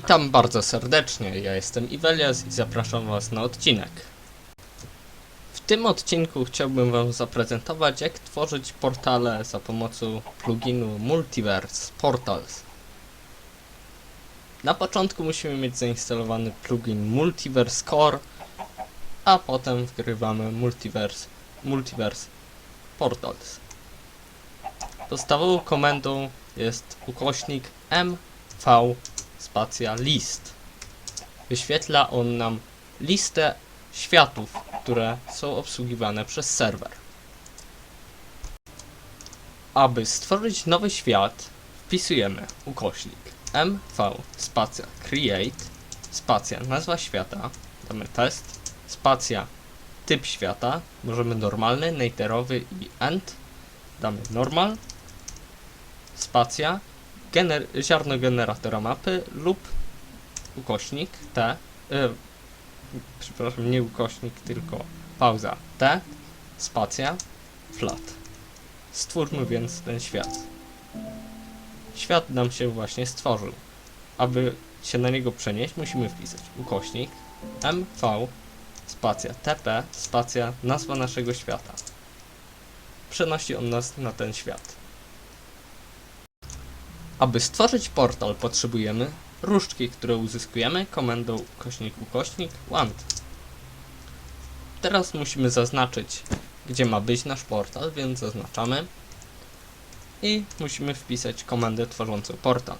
Witam bardzo serdecznie, ja jestem Iwelias i zapraszam Was na odcinek. W tym odcinku chciałbym Wam zaprezentować jak tworzyć portale za pomocą pluginu Multiverse Portals. Na początku musimy mieć zainstalowany plugin Multiverse Core, a potem wgrywamy Multiverse, Multiverse Portals. Podstawową komendą jest ukośnik mv spacja list. Wyświetla on nam listę światów, które są obsługiwane przez serwer. Aby stworzyć nowy świat, wpisujemy ukośnik mv spacja create spacja nazwa świata, damy test, spacja typ świata, możemy normalny, naterowy i end, damy normal, spacja gener ziarno generatora mapy lub ukośnik T, y, przepraszam, nie ukośnik, tylko pauza T, spacja, flat. Stwórzmy więc ten świat. Świat nam się właśnie stworzył. Aby się na niego przenieść, musimy wpisać ukośnik mv spacja tp spacja nazwa naszego świata. Przenosi on nas na ten świat. Aby stworzyć portal potrzebujemy różdżki, które uzyskujemy komendą ukośnik ukośnik want. Teraz musimy zaznaczyć, gdzie ma być nasz portal, więc zaznaczamy i musimy wpisać komendę tworzącą portal.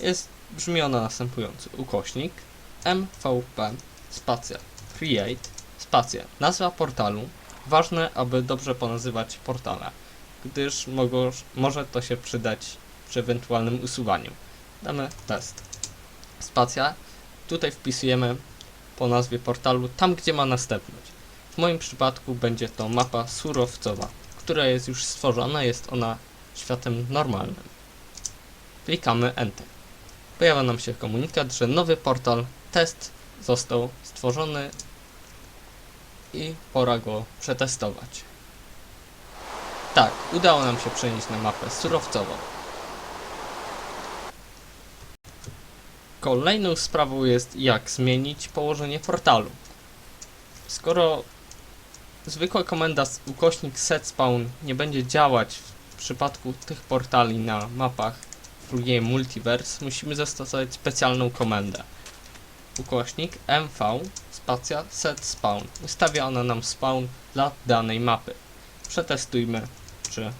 Jest, brzmi ona następująco. Ukośnik mvp spacja create spacja nazwa portalu. Ważne, aby dobrze ponazywać portale, gdyż może to się przydać przy ewentualnym usuwaniu. Damy test. Spacja. Tutaj wpisujemy po nazwie portalu tam, gdzie ma następność. W moim przypadku będzie to mapa surowcowa, która jest już stworzona, jest ona światem normalnym. Klikamy Enter. Pojawia nam się komunikat, że nowy portal test został stworzony i pora go przetestować. Tak, udało nam się przenieść na mapę surowcową. Kolejną sprawą jest jak zmienić położenie portalu. Skoro zwykła komenda ukośnik set spawn nie będzie działać w przypadku tych portali na mapach pluginie Multiverse, musimy zastosować specjalną komendę. Ukośnik mv spacja set spawn. Ustawia ona nam spawn dla danej mapy. Przetestujmy, czy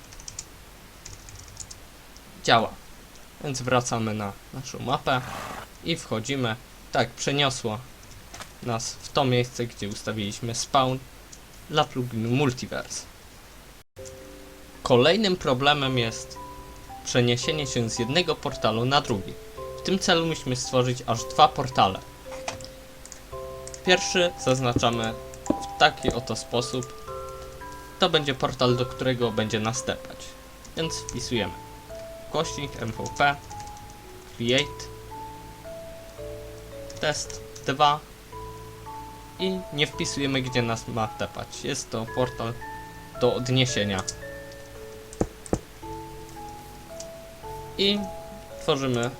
działa. Więc wracamy na naszą mapę i wchodzimy. Tak, przeniosło nas w to miejsce, gdzie ustawiliśmy spawn dla pluginu Multiverse. Kolejnym problemem jest przeniesienie się z jednego portalu na drugi. W tym celu musimy stworzyć aż dwa portale. Pierwszy zaznaczamy w taki oto sposób. To będzie portal, do którego będzie następać. Więc wpisujemy kośnik mvp create test 2 i nie wpisujemy gdzie nas ma tepać. Jest to portal do odniesienia. I tworzymy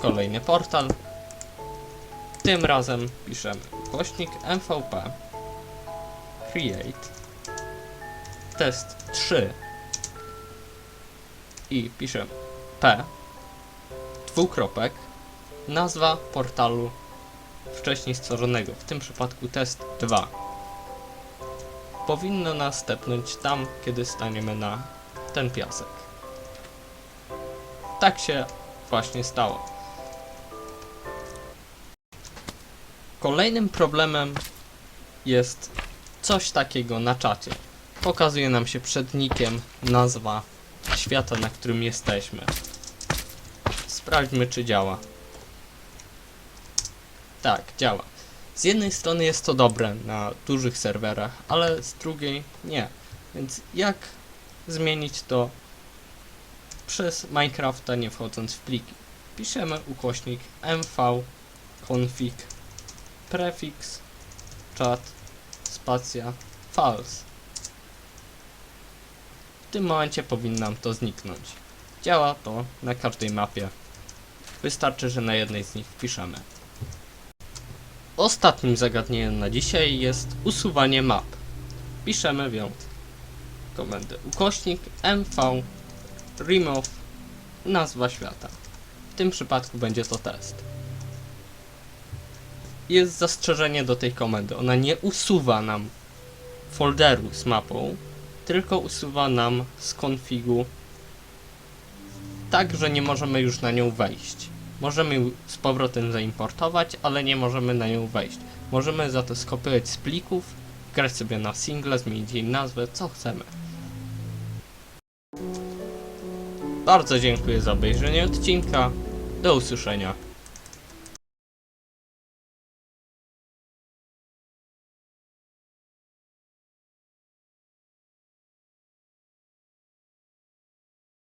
kolejny portal. Tym razem piszemy ukośnik mvp create test 3 i piszemy p dwukropek nazwa portalu wcześniej stworzonego, w tym przypadku test 2. Powinno nas tepnąć tam, kiedy staniemy na ten piasek. Tak się właśnie stało. Kolejnym problemem jest coś takiego na czacie. Pokazuje nam się przed nickiem nazwa świata, na którym jesteśmy. Sprawdźmy, czy działa. Tak, działa. Z jednej strony jest to dobre na dużych serwerach, ale z drugiej nie. Więc jak zmienić to przez Minecrafta nie wchodząc w pliki? Piszemy ukośnik mv config prefix chat spacja false. W tym momencie powinno nam to zniknąć. Działa to na każdej mapie. Wystarczy, że na jednej z nich wpiszemy Ostatnim zagadnieniem na dzisiaj jest usuwanie map. Piszemy więc komendę ukośnik mv remove nazwa świata. W tym przypadku będzie to test. Jest zastrzeżenie do tej komendy. Ona nie usuwa nam folderu z mapą, tylko usuwa nam z konfigu tak, że nie możemy już na nią wejść. Możemy ją z powrotem zaimportować, ale nie możemy na nią wejść. Możemy za to skopiować z plików, grać sobie na single, zmienić jej nazwę, co chcemy. Bardzo dziękuję za obejrzenie odcinka. Do usłyszenia.